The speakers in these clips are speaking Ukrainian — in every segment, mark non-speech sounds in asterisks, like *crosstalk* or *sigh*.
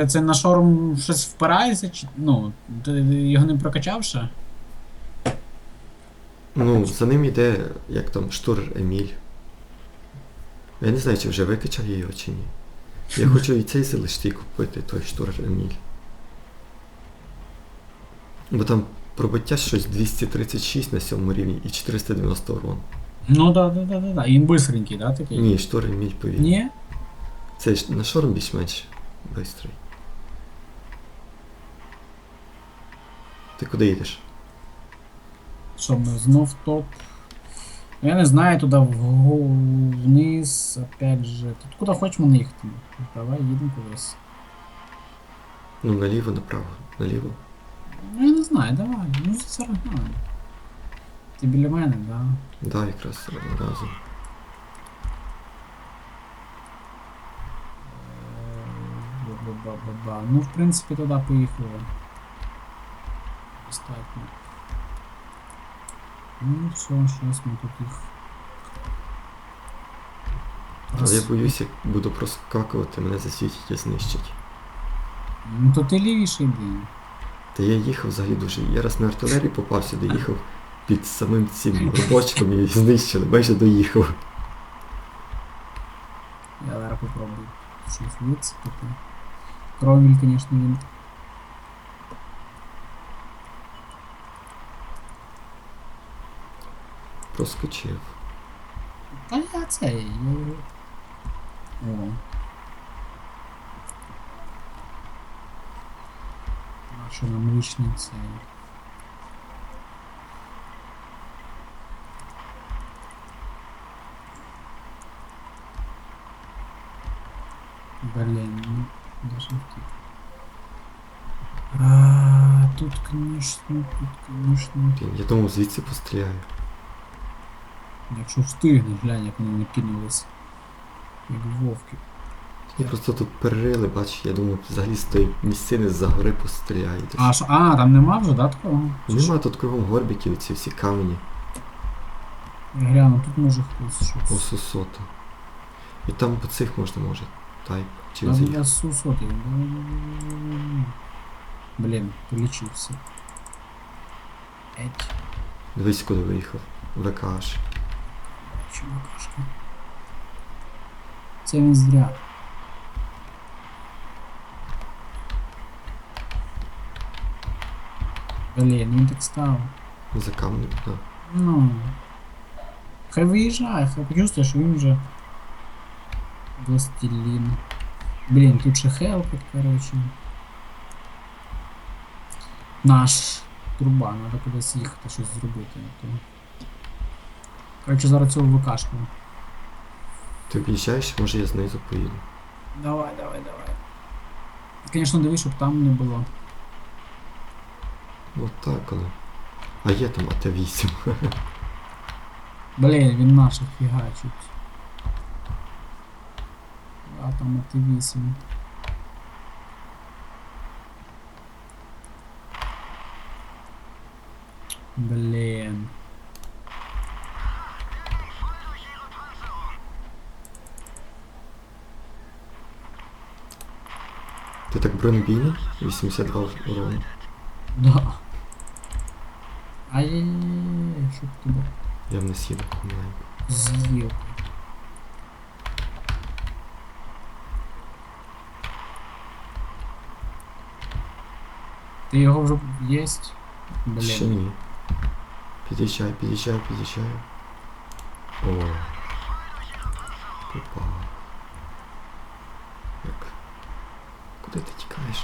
Ти це на шорм щось впирається? Чи, ну, ти його не прокачав ще? Ну, за ним йде, як там, штур Еміль. Я не знаю, чи вже викачав його чи ні. Я хочу і цей залишити і купити, той штур Еміль. Бо там пробиття щось 236 на сьомому рівні і 490 урон. Ну да, да, да, да, да. І він бистренький, да, такий? Ні, штур Еміль повільний. Ні? Цей ж на шорм більш-менш бистрий. Ти куди йдеш? Що ми знов топ. Ну, Я не знаю, туди вгу, вниз, опять же. Тут куди хочемо не їхати. Давай їдемо кудись. Ну, наліво, направо, наліво. Ну я не знаю, давай. Ну це все одно. Ти біля мене, да? Да, якраз разом. Ба-ба-ба-ба. Ну, в принципі, туди поїхали. Достатньо. Ну, все, щось ми тут їх. Але я боюсь, як буду проскакувати, мене засвітять і знищать. Ну то ти лівіше йди. Та я їхав взагалі дуже. Я раз на артилерії попав сюди, їхав під самим цим робочком і знищили, майже доїхав. Я зараз попробую щось вицепити. Кроміль, звісно, він. Проскочив. Та я цей. Я... О. А що нам лишній цей. Блин, ну, даже втік. А, тут, конечно, тут, конечно. Блін, Я думав, звідси постріляю. Якщо встигне, глянь, як вони накинулись. Як вовки. Я просто тут перерили, бач, я думав, взагалі з тої місцини з-за гори постріляю. А, що, а, там нема вже, да, такого? Нема тут кругом горбиків, ці всі камені. Гляну, тут може хтось щось. Осусота. І там по цих можна, може. Тайп. Чи Там я сусотий. Блін, полічився. Еть, Дивись, куди виїхав. ВКш. Чувакашка. Це він зря. Блін, він так став. За камнем, да. Ну. Хай виїжджає, хай почувствує, що він вже. Властелін. Блін, тут ще хелпить, коротше. Наш труба, треба кудись їхати, щось зробити. Коротше, зараз цього викашку. Ти об'їжджаєш, може я знизу поїду. Давай, давай, давай. Звісно, дивись, щоб там не було. От так, коли. А є там АТ-8. *laughs* Блін, він наших фігачить. А там АТ-8. Блін. так бронебійний? 82 урону. Да. Ай-яй-яй, щоб тебе Я в нас їду помаленьку. з'їв. Ти його вже єсть? Ще Блін. ні. Під'їжджай, під'їжджай, під'їжджай. О. Попав.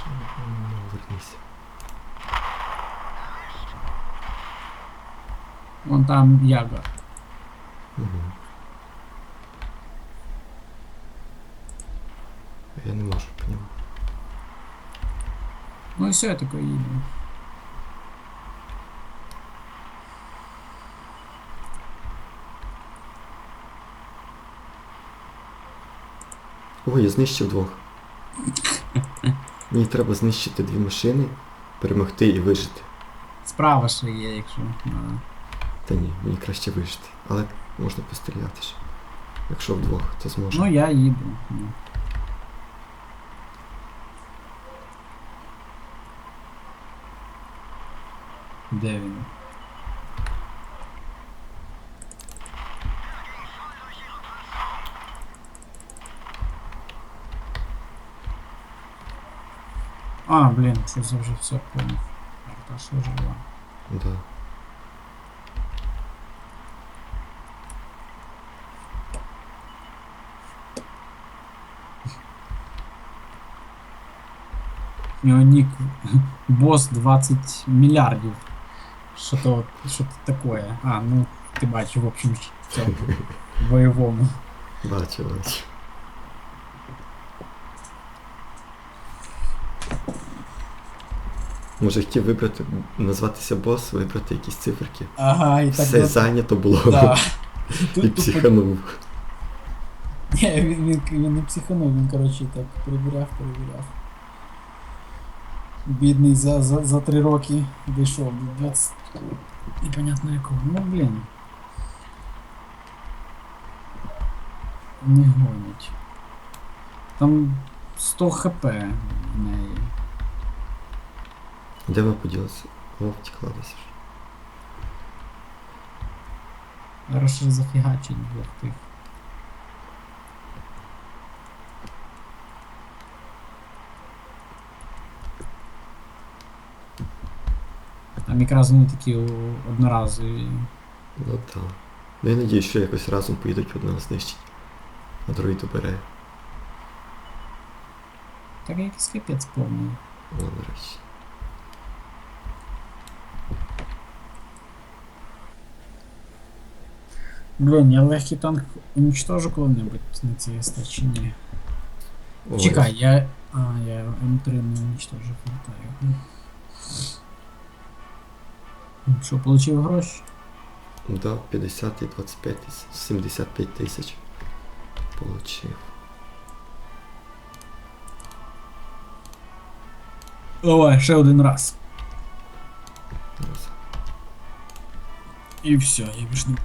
ти тікаєш? Ну, ну, вернися. Вон там яга. Угу. Я не можу по ньому. Ну і все, я тако їду. О, я знищив двох. Мені треба знищити дві машини, перемогти і вижити. Справа ще є, якщо. А. Та ні, мені краще вижити. Але можна постріляти ж. Якщо вдвох, то зможе. Ну я їду. Де він? А, блін, щось я вже все понял. Арта що жива. Да. У нього нік бос 20 мільярдів. Що то, що то таке? А, ну ти бачиш, в общем, в цьому *laughs* бойовому. Бачу, бачу. Може хотів вибрати, назватися бос, вибрати якісь циферки. Ага, і так Все до- зайнято було. Да. І Тут, тут, психанув. Ні, він, він, він не психанув, він, коротше, так перевіряв, перевіряв. Бідний за, за, за три роки дійшов до 20. Непонятно якого. Ну блін. Не гонять. Там 100 хп в неї. Де ми поділися? О, втекла десь. Зараз ще зафігачить двох тих. Там якраз вони такі одноразові. Ну так. Ну я надію, що якось разом поїдуть одного знищить, а другий добере. Так якийсь капець повний. О, нарешті. Блін, я легкий танк уничтожу коли-небудь на цій стачі ні. Ой, Чекай, я. А, я М3 не уничтожив, пам'ятаю. Ну, Що, получив гроші? Да, 50 і 25 тисяч, 75 тисяч. Получив. Давай, ще один раз. Раз. І все, я більш не